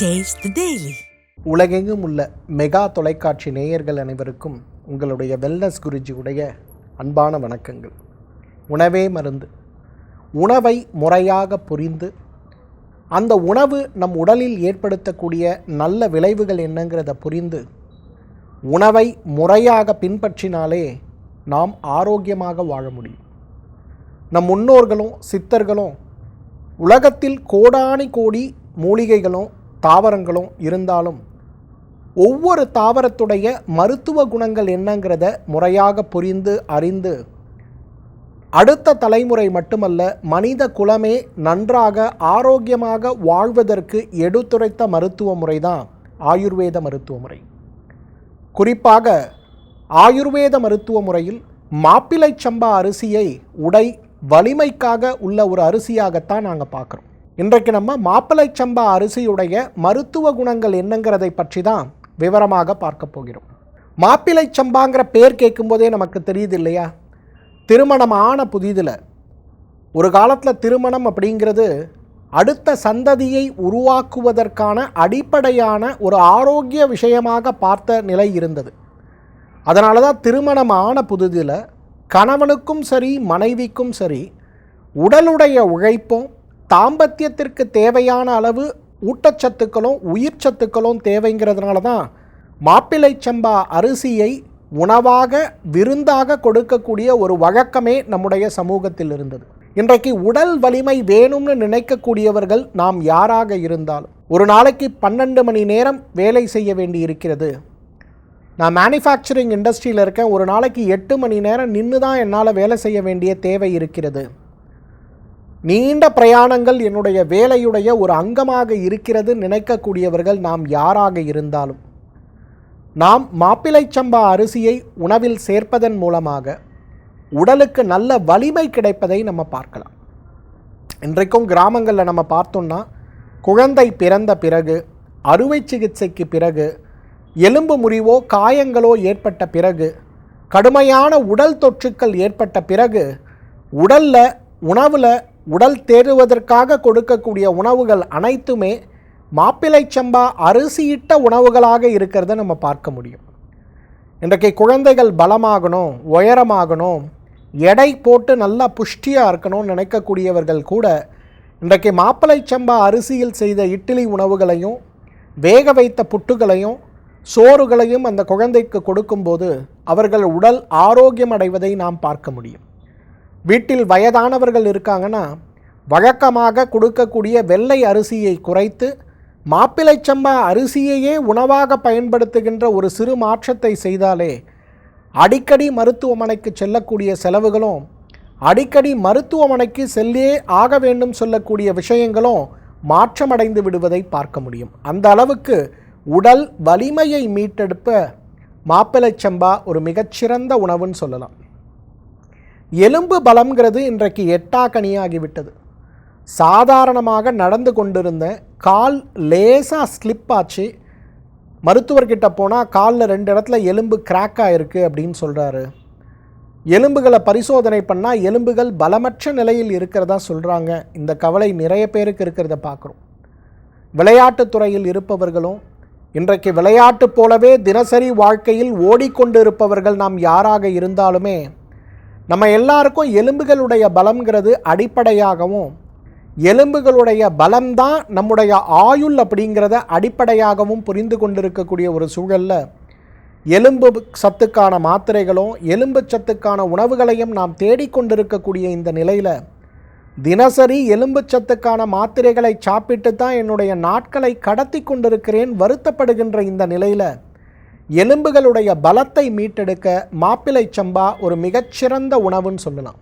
Taste உலகெங்கும் உள்ள mega தொலைக்காட்சி நேயர்கள் அனைவருக்கும் உங்களுடைய வெல்னஸ் குருஜியுடைய அன்பான வணக்கங்கள். உணவே மருந்து. உணவை முறையாக புரிந்து அந்த உணவு நம் உடலில் ஏற்படுத்தக்கூடிய நல்ல விளைவுகள் என்னங்கிறத புரிந்து உணவை முறையாக பின்பற்றினாலே நாம் ஆரோக்கியமாக வாழ முடியும். நம் முன்னோர்களும் சித்தர்களும் உலகத்தில் கோடானி கோடி மூலிகைகளும் தாவரங்களும் இருந்தாலும் ஒவ்வொரு தாவரத்துடைய மருத்துவ குணங்கள் என்னங்கிறத முறையாக புரிந்து அறிந்து அடுத்த தலைமுறை மட்டுமல்ல மனித குலமே நன்றாக ஆரோக்கியமாக வாழ்வதற்கு எடுத்துரைத்த மருத்துவ முறை தான் ஆயுர்வேத மருத்துவ முறை. குறிப்பாக ஆயுர்வேத மருத்துவ முறையில் மாப்பிளை சம்பா அரிசியை உடை வலிமைக்காக உள்ள ஒரு அரிசியாகத்தான் நாங்கள் பார்க்குறோம். இன்றைக்கு நம்ம மாப்பிளை சம்பா அரிசியுடைய மருத்துவ குணங்கள் என்னங்கிறதை பற்றி தான் விவரமாக பார்க்க போகிறோம். மாப்பிளை சம்பாங்கிற பேர் கேட்கும்போதே நமக்கு தெரியுது இல்லையா? திருமணம் ஆன புதிதில் ஒரு காலத்தில் திருமணம் அப்படிங்கிறது அடுத்த சந்ததியை உருவாக்குவதற்கான அடிப்படையான ஒரு ஆரோக்கிய விஷயமாக பார்த்த நிலை இருந்தது. அதனால தான் திருமணம் ஆன புதிதில் கணவனுக்கும் சரி மனைவிக்கும் சரி உடலுடைய உழைப்பும் தாம்பத்தியத்திற்கு தேவையான அளவு ஊட்டச்சத்துக்களும் உயிர் சத்துக்களும் தேவைங்கிறதுனால தான் மாப்பிள்ளை சம்பா அரிசியை உணவாக விருந்தாக கொடுக்கக்கூடிய ஒரு வழக்கமே நம்முடைய சமூகத்தில் இருந்தது. இன்றைக்கு உடல் வலிமை வேணும்னு நினைக்கக்கூடியவர்கள் நாம் யாராக இருந்தாலும் ஒரு நாளைக்கு பன்னெண்டு மணி நேரம் வேலை செய்ய வேண்டி இருக்கிறது நான் மேனுஃபேக்சரிங் இண்டஸ்ட்ரியில் இருக்கேன் ஒரு நாளைக்கு எட்டு மணி நேரம் நின்று தான் என்னால் வேலை செய்ய வேண்டிய தேவை இருக்கிறது. நீண்ட பிரயாணங்கள் என்னுடைய வேலையுடைய ஒரு அங்கமாக இருக்கிறது நினைக்கக்கூடியவர்கள் நாம் யாராக இருந்தாலும். நாம் மாப்பிளை சம்பா அரிசியை உணவில் சேர்ப்பதன் மூலமாக உடலுக்கு நல்ல வலிமை கிடைப்பதை நம்ம பார்க்கலாம். இன்றைக்கும் கிராமங்களில் நம்ம பார்த்தோம்னா குழந்தை பிறந்த பிறகு அறுவை சிகிச்சைக்கு பிறகு எலும்பு முறிவோ காயங்களோ ஏற்பட்ட பிறகு கடுமையான உடல் தொற்றுக்கள் ஏற்பட்ட பிறகு உடலில் உணவில் உடல் தேறுவதற்காக கொடுக்கக்கூடிய உணவுகள் அனைத்துமே மாப்பிளை சம்பா அரிசியிட்ட உணவுகளாக இருக்கிறத நம்ம பார்க்க முடியும். இன்றைக்கு குழந்தைகள் பலமாகணும் உயரமாகணும் எடை போட்டு நல்லா புஷ்டியாக இருக்கணும்னு நினைக்கக்கூடியவர்கள் கூட இன்றைக்கு மாப்பிளை சம்பா அரிசியில் செய்த இட்லி உணவுகளையும் வேக வைத்த புட்டுகளையும் சோறுகளையும் அந்த குழந்தைக்கு கொடுக்கும்போது அவர்கள் உடல் ஆரோக்கியம் அடைவதை நாம் பார்க்க முடியும். வீட்டில் வயதானவர்கள் இருக்காங்கன்னா வழக்கமாக கொடுக்கக்கூடிய வெள்ளை அரிசியை குறைத்து மாப்பிளை சம்பா அரிசியையே உணவாக பயன்படுத்துகின்ற ஒரு சிறு மாற்றத்தை செய்தாலே அடிக்கடி மருத்துவமனைக்கு செல்லக்கூடிய செலவுகளும் அடிக்கடி மருத்துவமனைக்கு செல்லே ஆக வேண்டும் சொல்லக்கூடிய விஷயங்களும் மாற்றமடைந்து விடுவதை பார்க்க முடியும். அந்த அளவுக்கு உடல் வலிமையை மீட்டெடுப்ப மாப்பிளை சம்பா ஒரு மிகச்சிறந்த உணவுன்னு சொல்லலாம். எலும்பு பலம்ங்கிறது இன்றைக்கு எட்டாக்கனியாகிவிட்டது. சாதாரணமாக நடந்து கொண்டிருந்த கால் லேசாக ஸ்லிப் ஆச்சு. மருத்துவர்கிட்ட போனால் காலில் ரெண்டு இடத்துல எலும்பு கிராக் ஆகிருக்கு அப்படின்னு சொல்கிறாரு எலும்புகளை பரிசோதனை பண்ணால் எலும்புகள் பலமற்ற நிலையில் இருக்கிறதா சொல்கிறாங்க இந்த கவலை நிறைய பேருக்கு இருக்கிறத பார்க்குறோம். விளையாட்டுத்துறையில் இருப்பவர்களும் இன்றைக்கு விளையாட்டு போலவே தினசரி வாழ்க்கையில் ஓடிக்கொண்டு இருப்பவர்கள் நாம் யாராக இருந்தாலுமே நம்ம எல்லாருக்கும் எலும்புகளுடைய பலம்ங்கிறது அடிப்படையாகவும் எலும்புகளுடைய பலம்தான் நம்முடைய ஆயுள் அப்படிங்கிறத அடிப்படையாகவும் புரிந்து கொண்டிருக்கக்கூடிய ஒரு சூழலில் எலும்பு சத்துக்கான மாத்திரைகளும் எலும்பு சத்துக்கான உணவுகளையும் நாம் தேடிக்கொண்டிருக்கக்கூடிய இந்த நிலையில் தினசரி எலும்பு சத்துக்கான மாத்திரைகளை சாப்பிட்டு தான் என்னுடைய நாட்களை கடத்தி கொண்டிருக்கிறேன் வருத்தப்படுகின்ற இந்த நிலையில் எலும்புகளுடைய பலத்தை மீட்டெடுக்க மாப்பிளை சம்பா ஒரு மிகச்சிறந்த உணவுன்னு சொல்லலாம்.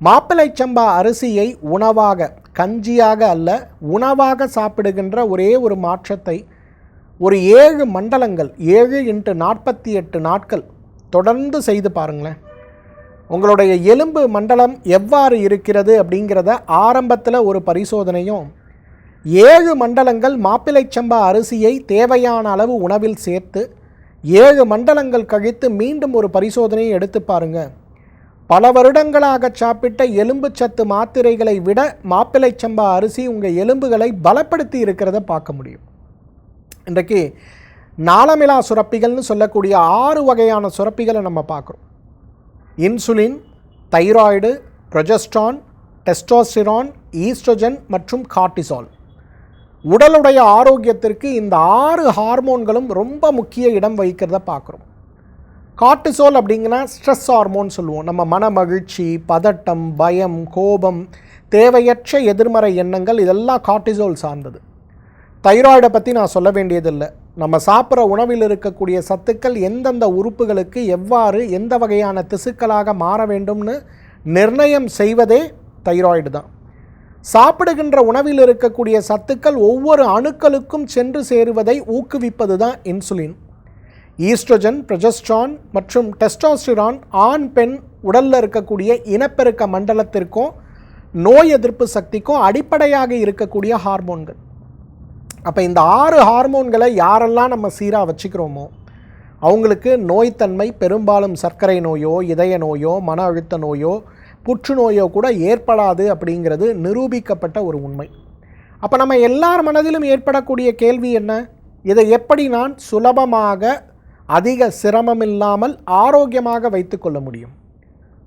மாப்பிளை சம்பா அரிசியை உணவாக கஞ்சியாக அல்ல உணவாக சாப்பிடுகின்ற ஒரே ஒரு மாற்றத்தை ஒரு ஏழு மண்டலங்கள் ஏழு இன்ட்டு நாற்பத்தி எட்டு நாட்கள் தொடர்ந்து செய்து பாருங்களேன். உங்களுடைய எலும்பு மண்டலம் எவ்வாறு இருக்கிறது அப்படிங்கிறத ஆரம்பத்தில் ஒரு பரிசோதனையும் ஏழு மண்டலங்கள் மாப்பிளை சம்பா அரிசியை தேவையான அளவு உணவில் சேர்த்து ஏழு மண்டலங்கள் கழித்து மீண்டும் ஒரு பரிசோதனையை எடுத்து பாருங்கள் பல வருடங்களாக சாப்பிட்ட எலும்பு சத்து மாத்திரைகளை விட மாப்பிளை சம்பா அரிசி உங்கள் எலும்புகளை பலப்படுத்தி இருக்கிறத பார்க்க முடியும். இன்றைக்கு நாளமிலா சுரப்பிகள்னு சொல்லக்கூடிய ஆறு வகையான சுரப்பிகளை நம்ம பார்க்குறோம். Insulin thyroid progesterone testosterone estrogen மற்றும் கார்டிசால். உடலுடைய ஆரோக்கியத்திற்கு இந்த ஆறு ஹார்மோன்களும் ரொம்ப முக்கிய இடம் வகிக்கிறத பார்க்குறோம். காட்டுசோல் அப்படிங்கன்னா ஸ்ட்ரெஸ் ஹார்மோன் சொல்லுவோம். நம்ம மன மகிழ்ச்சி பதட்டம் பயம் கோபம் தேவையற்ற எதிர்மறை எண்ணங்கள் இதெல்லாம் காட்டிசோல் சார்ந்தது. தைராய்டை பற்றி நான் சொல்ல வேண்டியதில்லை. நம்ம சாப்பிட்ற உணவில் இருக்கக்கூடிய சத்துக்கள் எந்தெந்த உறுப்புகளுக்கு எவ்வாறு எந்த வகையான திசுக்களாக மாற வேண்டும்னு நிர்ணயம் செய்வதே தைராய்டு தான். சாப்பிடுகின்ற உணவில் இருக்கக்கூடிய சத்துக்கள் ஒவ்வொரு அணுக்களுக்கும் சென்று சேருவதை ஊக்குவிப்பது தான் இன்சுலின். ஈஸ்ட்ரோஜன் ப்ரொஜஸ்ட்ரான் மற்றும் டெஸ்டாஸ்டிரான் ஆண் பெண் உடலில் இருக்கக்கூடிய இனப்பெருக்க மண்டலத்திற்கும் நோய் எதிர்ப்பு சக்திக்கும் அடிப்படையாக இருக்கக்கூடிய ஹார்மோன்கள். அப்போ இந்த ஆறு ஹார்மோன்களை யாரெல்லாம் நம்ம சீராக வச்சுக்கிறோமோ அவங்களுக்கு நோய்த்தன்மை பெரும்பாலும் சர்க்கரை நோயோ இதய நோயோ மன அழுத்த நோயோ புற்றுநோயோ கூட ஏற்படாது அப்படிங்கிறது நிரூபிக்கப்பட்ட ஒரு உண்மை. அப்போ நம்ம எல்லார் மனதிலும் ஏற்படக்கூடிய கேள்வி என்ன? இதை எப்படி நான் சுலபமாக அதிக சிரமம் இல்லாமல் ஆரோக்கியமாக வைத்துக்கொள்ள முடியும்?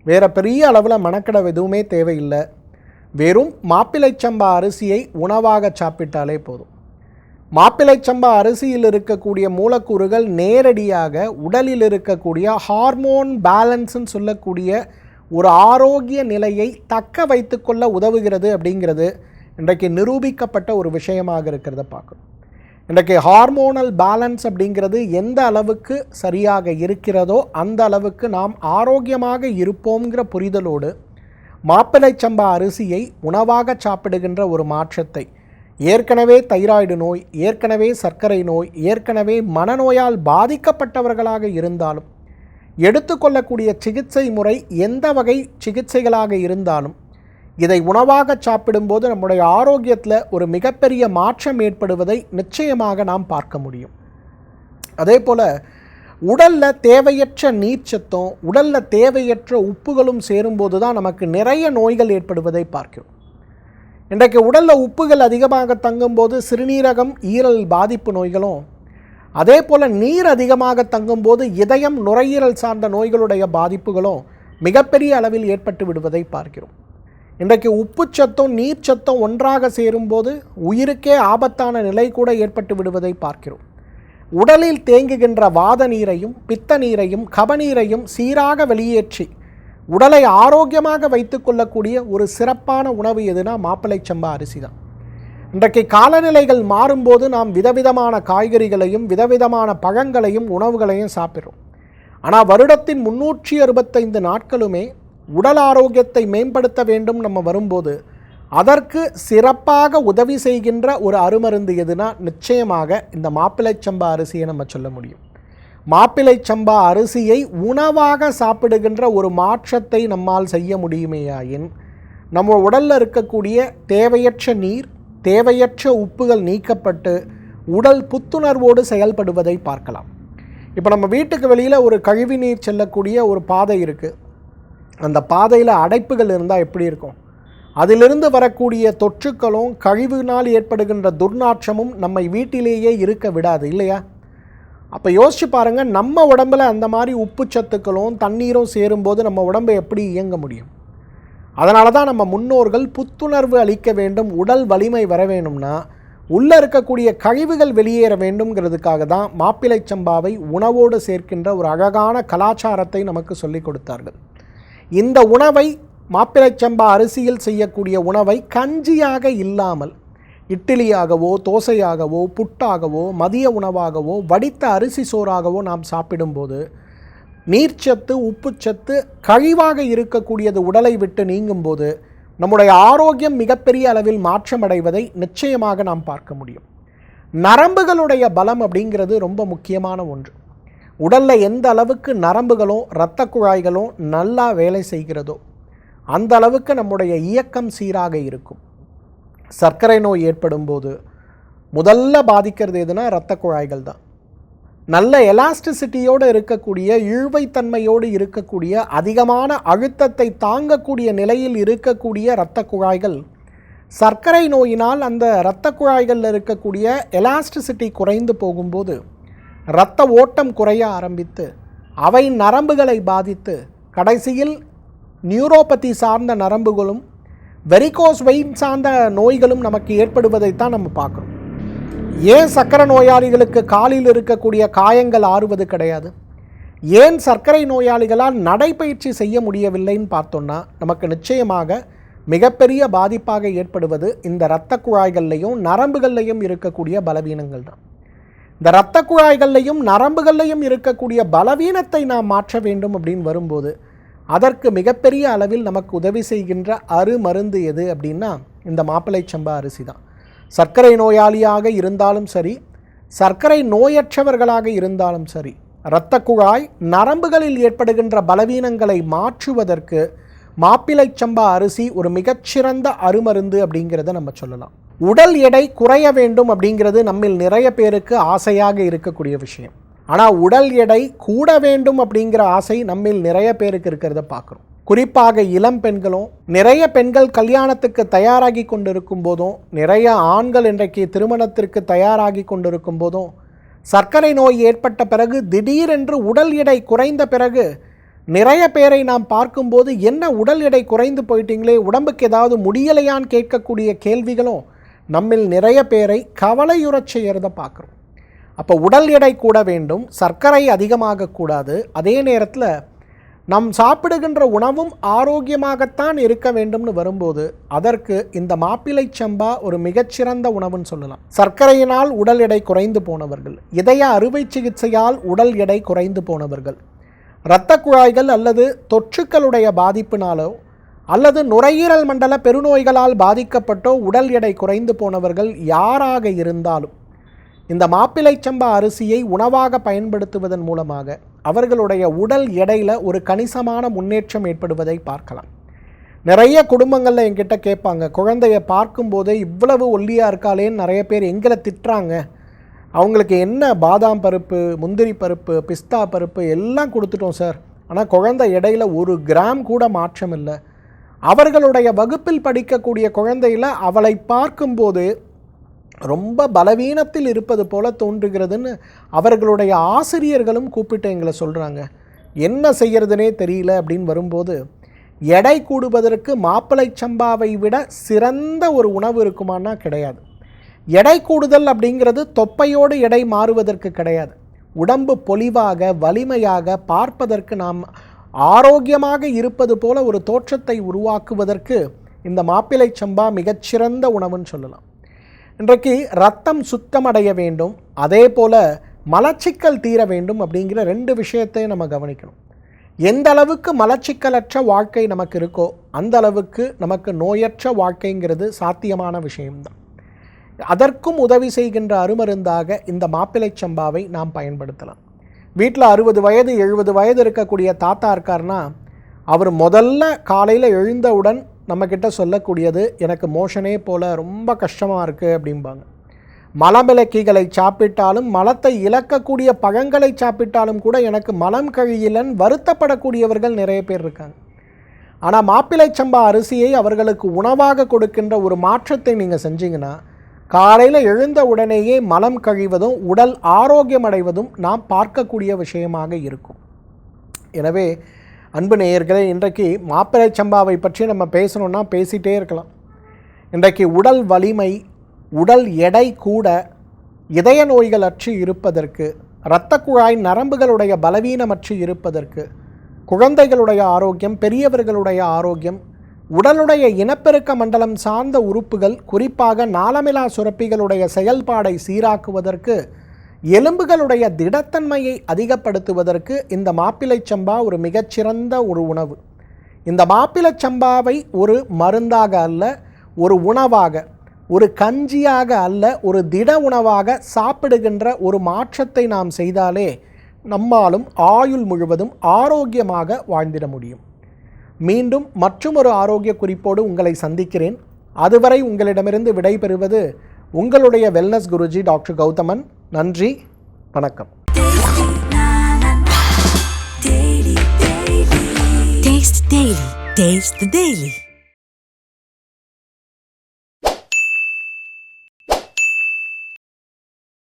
வேறு பெரிய அளவில் மணக்கடை எதுவுமே தேவையில்லை. வெறும் மாப்பிளைச்சம்பா அரிசியை உணவாக சாப்பிட்டாலே போதும். மாப்பிளைச்சம்பா அரிசியில் இருக்கக்கூடிய மூலக்கூறுகள் நேரடியாக உடலில் இருக்கக்கூடிய ஹார்மோன் பேலன்ஸ்ன்னு சொல்லக்கூடிய ஒரு ஆரோக்கிய நிலையை தக்க வைத்துக்கொள்ள உதவுகிறது அப்படிங்கிறது இன்றைக்கு நிரூபிக்கப்பட்ட ஒரு விஷயமாக இருக்கிறத பார்க்கணும். இன்றைக்கு ஹார்மோனல் பேலன்ஸ் அப்படிங்கிறது எந்த அளவுக்கு சரியாக இருக்கிறதோ அந்த அளவுக்கு நாம் ஆரோக்கியமாக இருப்போங்கிற புரிதலோடு மாப்பிள்ளை சம்பா அரிசியை உணவாக சாப்பிடுகின்ற ஒரு மாற்றத்தை ஏற்கனவே தைராய்டு நோய் ஏற்கனவே சர்க்கரை நோய் ஏற்கனவே மனநோயால் பாதிக்கப்பட்டவர்களாக இருந்தாலும் எடுத்துக்கொள்ளக்கூடிய சிகிச்சை முறை எந்த வகை சிகிச்சைகளாக இருந்தாலும் இதை உணவாக சாப்பிடும்போது நம்முடைய ஆரோக்கியத்தில் ஒரு மிகப்பெரிய மாற்றம் ஏற்படுவதை நிச்சயமாக நாம் பார்க்க முடியும். அதே போல் உடலில் தேவையற்ற நீர்ச்சத்தும் உடலில் தேவையற்ற உப்புகளும் சேரும்போது தான் நமக்கு நிறைய நோய்கள் ஏற்படுவதை பார்க்கிறோம். இன்றைக்கு உடலில் உப்புகள் அதிகமாக தங்கும்போது சிறுநீரகம் ஈரல் பாதிப்பு நோய்களும் அதே போல் நீர் அதிகமாக தங்கும்போது இதயம் நுரையீரல் சார்ந்த நோய்களுடைய பாதிப்புகளும் மிகப்பெரிய அளவில் ஏற்பட்டு விடுவதை பார்க்கிறோம். இன்றைக்கு உப்புச்சத்தும் நீர்ச்சத்தும் ஒன்றாக சேரும்போது உயிருக்கே ஆபத்தான நிலை கூட ஏற்பட்டு விடுவதை பார்க்கிறோம். உடலில் தேங்குகின்ற வாத நீரையும் பித்த நீரையும் கபநீரையும் சீராக வெளியேற்றி உடலை ஆரோக்கியமாக வைத்துக்கொள்ளக்கூடிய ஒரு சிறப்பான உணவு எதுனா மாப்பிள்ளை சம்பா அரிசி தான் இன்றைக்கு காலநிலைகள் மாறும்போது நாம் விதவிதமான காய்கறிகளையும் விதவிதமான பழங்களையும் உணவுகளையும் சாப்பிட்றோம். ஆனால் வருடத்தின் முன்னூற்றி அறுபத்தைந்து நாட்களுமே உடல் ஆரோக்கியத்தை மேம்படுத்த வேண்டும் நம்ம வரும்போது அதற்கு சிறப்பாக உதவி செய்கின்ற ஒரு அருமருந்து எதுனா நிச்சயமாக இந்த மாப்பிள்ளை சம்பா அரிசியை நம்ம சொல்ல முடியும். மாப்பிள்ளை சம்பா அரிசியை உணவாக சாப்பிடுகின்ற ஒரு மாற்றத்தை நம்மால் செய்ய முடியுமேயாயின் நம்ம உடலில் இருக்கக்கூடிய தேவையற்ற நீர் தேவையற்ற உப்புகள் நீக்கப்பட்டு உடல் புத்துணர்வோடு செயல்படுவதை பார்க்கலாம். இப்போ நம்ம வீட்டுக்கு வெளியில் ஒரு கழிவு நீர் செல்லக்கூடிய ஒரு பாதை இருக்குது அந்த பாதையில் அடைப்புகள் இருந்தால் எப்படி இருக்கும்? அதிலிருந்து வரக்கூடிய தொற்றுக்களும் கழிவுனால் ஏற்படுகின்ற துர்நாற்றமும் நம்மை வீட்டிலேயே இருக்க விடாது இல்லையா? அப்போ யோசிச்சு பாருங்கள் நம்ம உடம்பில் அந்த மாதிரி உப்பு சத்துக்களும் தண்ணீரும் சேரும்போது நம்ம உடம்பை எப்படி இயங்க முடியும்? அதனால தான் நம்ம முன்னோர்கள் புத்துணர்வு அளிக்க வேண்டும் உடல் வலிமை வர வேணும்னா உள்ளே இருக்கக்கூடிய கழிவுகள் வெளியேற வேண்டும்ங்கிறதுக்காக தான் மாப்பிள்ளை சம்பாவை உணவோடு சேர்க்கின்ற ஒரு அழகான கலாச்சாரத்தை நமக்கு சொல்லிக் கொடுத்தார்கள். இந்த உணவை மாப்பிள்ளை சம்பா அரிசியில் செய்யக்கூடிய உணவை கஞ்சியாக இல்லாமல் இட்லியாகவோ தோசையாகவோ புட்டாகவோ மதிய உணவாகவோ வடித்த அரிசி சோறாகவோ நாம் சாப்பிடும்போது நீர்ச்சத்து உப்புச்சத்து கழிவாக இருக்கக்கூடியது உடலை விட்டு நீங்கும்போது நம்முடைய ஆரோக்கியம் மிகப்பெரிய அளவில் மாற்றமடைவதை நிச்சயமாக நாம் பார்க்க முடியும். நரம்புகளுடைய பலம் அப்படிங்கிறது ரொம்ப முக்கியமான ஒன்று. உடலில் எந்த அளவுக்கு நரம்புகளும் இரத்த குழாய்களும் நல்லா வேலை செய்கிறதோ அந்த அளவுக்கு நம்முடைய இயக்கம் சீராக இருக்கும். சர்க்கரை நோய் ஏற்படும் போது முதல்ல பாதிக்கிறது எதுனா இரத்த குழாய்கள் தான். நல்ல எலாஸ்டிசிட்டியோடு இருக்கக்கூடிய இழுவைத்தன்மையோடு இருக்கக்கூடிய அதிகமான அழுத்தத்தை தாங்கக்கூடிய நிலையில் இருக்கக்கூடிய இரத்த குழாய்கள். சர்க்கரை நோயினால் அந்த இரத்த குழாய்களில் இருக்கக்கூடிய எலாஸ்டிசிட்டி குறைந்து போகும்போது இரத்த ஓட்டம் குறைய ஆரம்பித்து அவை நரம்புகளை பாதித்து கடைசியில் நியூரோபதி சார்ந்த நரம்புகளும் வெரிகோஸ் வெயின் சார்ந்த நோய்களும் நமக்கு ஏற்படுவதைத்தான் நம்ம பார்க்குறோம். ஏன் சர்க்கரை நோயாளிகளுக்கு காலில் இருக்கக்கூடிய காயங்கள் ஆறுவது கிடையாது? ஏன் சர்க்கரை நோயாளிகளால் நடைப்பயிற்சி செய்ய முடியவில்லைன்னு பார்த்தோன்னா நமக்கு நிச்சயமாக மிகப்பெரிய பாதிப்பாக ஏற்படுவது இந்த இரத்த குழாய்கள்லையும் நரம்புகள்லையும் இருக்கக்கூடிய பலவீனங்கள் தான். இந்த இரத்த குழாய்கள்லையும் நரம்புகள்லையும் இருக்கக்கூடிய பலவீனத்தை நாம் மாற்ற வேண்டும் அப்படின்னு வரும்போது அதற்கு மிகப்பெரிய அளவில் நமக்கு உதவி செய்கின்ற அருமருந்து எது அப்படின்னா இந்த மாப்பிளை சம்பா அரிசி தான். சர்க்கரை நோயாளியாக இருந்தாலும் சரி சர்க்கரை நோயற்றவர்களாக இருந்தாலும் சரி இரத்த குழாய் நரம்புகளில் ஏற்படுகின்ற பலவீனங்களை மாற்றுவதற்கு மாப்பிளை சம்பா அரிசி ஒரு மிகச்சிறந்த அருமருந்து அப்படிங்கிறத நம்ம சொல்லலாம். உடல் எடை குறைய வேண்டும் அப்படிங்கிறது நம்மில் நிறைய பேருக்கு ஆசையாக இருக்கக்கூடிய விஷயம். ஆனால் உடல் எடை கூட வேண்டும் அப்படிங்கிற ஆசை நம்மில் நிறைய பேருக்கு இருக்கிறத பார்க்குறோம். குறிப்பாக இளம் பெண்களும் நிறைய பெண்கள் கல்யாணத்துக்கு தயாராகி கொண்டிருக்கும் போதும் நிறைய ஆண்கள் இன்றைக்கு திருமணத்திற்கு தயாராகி கொண்டிருக்கும் போதும் சர்க்கரை நோய் ஏற்பட்ட பிறகு திடீரென்று உடல் எடை குறைந்த பிறகு நிறைய பேரை நாம் பார்க்கும்போது என்ன உடல் எடை குறைந்து போயிட்டீங்களே உடம்புக்கு ஏதாவது முடியலையான்னு கேட்கக்கூடிய கேள்விகளும் நம்மில் நிறைய பேரை கவலையுறச் செய்கிறத பார்க்குறோம். அப்போ உடல் எடை கூட வேண்டும் சர்க்கரை அதிகமாகக்கூடாது அதே நேரத்தில் நம் சாப்பிடுகின்ற உணவும் ஆரோக்கியமாகத்தான் இருக்க வேண்டும்னு வரும்போது அதற்கு இந்த மாப்பிளை சம்பா ஒரு மிகச்சிறந்த உணவுன்னு சொல்லலாம். சர்க்கரையினால் உடல் எடை குறைந்து போனவர்கள் இதய அறுவை சிகிச்சையால் உடல் எடை குறைந்து போனவர்கள் இரத்த குழாய்கள் அல்லது தொற்றுக்களுடைய பாதிப்பினாலோ அல்லது நுரையீரல் மண்டல பெருநோய்களால் பாதிக்கப்பட்டோ உடல் எடை குறைந்து போனவர்கள் யாராக இருந்தாலும் இந்த மாப்பிளை சம்பா அரிசியை உணவாக பயன்படுத்துவதன் மூலமாக அவர்களுடைய உடல் எடையில் ஒரு கணிசமான முன்னேற்றம் ஏற்படுவதை பார்க்கலாம். நிறைய குடும்பங்களில் என்கிட்ட கேட்பாங்க குழந்தைய பார்க்கும்போதே இவ்வளவு ஒல்லியாக இருக்காளேன்னு நிறைய பேர் எங்களை திட்டுறாங்க. அவங்களுக்கு என்ன பாதாம் பருப்பு முந்திரி பருப்பு பிஸ்தா பருப்பு எல்லாம் கொடுத்துட்டோம் சார். ஆனால் குழந்தை இடையில ஒரு கிராம் கூட மாற்றம் இல்லை. அவர்களுடைய வகுப்பில் படிக்கக்கூடிய குழந்தையில் அவளை பார்க்கும்போது ரொம்ப பலவீனத்தில் இருப்பது போல தோன்றுகிறதுன்னு அவர்களுடைய ஆசிரியர்களும் கூப்பிட்டு எங்களை சொல்கிறாங்க என்ன செய்யறதுனே தெரியல அப்படின்னு வரும்போது எடை கூடுவதற்கு மாப்பிளை சம்பாவை விட சிறந்த ஒரு உணவு இருக்குமானா கிடையாது. எடை கூடுதல் அப்படிங்கிறது தொப்பையோடு எடை மாறுவதற்கு கிடையாது. உடம்பு பொலிவாக வலிமையாக பார்ப்பதற்கு நாம் ஆரோக்கியமாக இருப்பது போல ஒரு தோற்றத்தை உருவாக்குவதற்கு இந்த மாப்பிளை சம்பா மிகச்சிறந்த உணவுன்னு சொல்லலாம். இன்றைக்கு ரத்தம் சுத்தமடைய வேண்டும் அதே போல் மலச்சிக்கல் தீர வேண்டும் அப்படிங்கிற ரெண்டு விஷயத்தையும் நம்ம கவனிக்கணும். எந்த அளவுக்கு மலச்சிக்கலற்ற வாழ்க்கை நமக்கு இருக்கோ அந்த அளவுக்கு நமக்கு நோயற்ற வாழ்க்கைங்கிறது சாத்தியமான விஷயம்தான். அதற்கும் உதவி செய்கின்ற அருமருந்தாக இந்த மாப்பிள்ளை சம்பாவை நாம் பயன்படுத்தலாம். வீட்டில் அறுபது வயது எழுபது வயது இருக்கக்கூடிய தாத்தா இருக்கார்னா அவர் முதல்ல காலையில் எழுந்தவுடன் நம்மக்கிட்ட சொல்லக்கூடியது எனக்கு மோஷனே போல் ரொம்ப கஷ்டமாக இருக்குது அப்படிம்பாங்க. மலமிளக்கிகளை சாப்பிட்டாலும் மலத்தை இழக்கக்கூடிய பழங்களை சாப்பிட்டாலும் கூட எனக்கு மலம் கழியிலன் வருத்தப்படக்கூடியவர்கள் நிறைய பேர் இருக்காங்க. ஆனால் மாப்பிள்ளை சம்பா அரிசியை அவர்களுக்கு உணவாக கொடுக்கின்ற ஒரு மாற்றத்தை நீங்கள் செஞ்சீங்கன்னா காலையில் எழுந்த உடனேயே மலம் கழிவதும் உடல் ஆரோக்கியம் அடைவதும் நாம் பார்க்கக்கூடிய விஷயமாக இருக்கும். எனவே அன்பு நேயர்களே இன்றைக்கு மாப்பிள்ளை சம்பாவை பற்றி நம்ம பேசணுன்னா பேசிகிட்டே இருக்கலாம். இன்றைக்கு உடல் வலிமை உடல் எடை கூட இதய நோய்கள் அற்று இருப்பதற்கு இரத்த குழாய் நரம்புகளுடைய பலவீனமற்று இருப்பதற்கு குழந்தைகளுடைய ஆரோக்கியம் பெரியவர்களுடைய ஆரோக்கியம் உடலுடைய இனப்பெருக்க மண்டலம் சார்ந்த உறுப்புகள் குறிப்பாக நாளமிலா சுரப்பிகளுடைய செயல்பாடை சீராக்குவதற்கு எலும்புகளுடைய திடத்தன்மையை அதிகப்படுத்துவதற்கு இந்த மாப்பிளை சம்பா ஒரு மிகச்சிறந்த ஒரு உணவு. இந்த மாப்பிளை சம்பாவை ஒரு மருந்தாக அல்ல ஒரு உணவாக ஒரு கஞ்சியாக அல்ல ஒரு திட உணவாக சாப்பிடுகின்ற ஒரு மாற்றத்தை நாம் செய்தாலே நம்மாலும் ஆயுள் முழுவதும் ஆரோக்கியமாக வாழ்ந்திட முடியும். மீண்டும் மற்றொரு ஆரோக்கிய குறிப்போடு உங்களை சந்திக்கிறேன். அதுவரை உங்களிடமிருந்து விடைபெறுவது உங்களுடைய வெல்னஸ் குருஜி டாக்டர் கௌதமன். நன்றி வணக்கம் Taste Daily. Taste the Daily.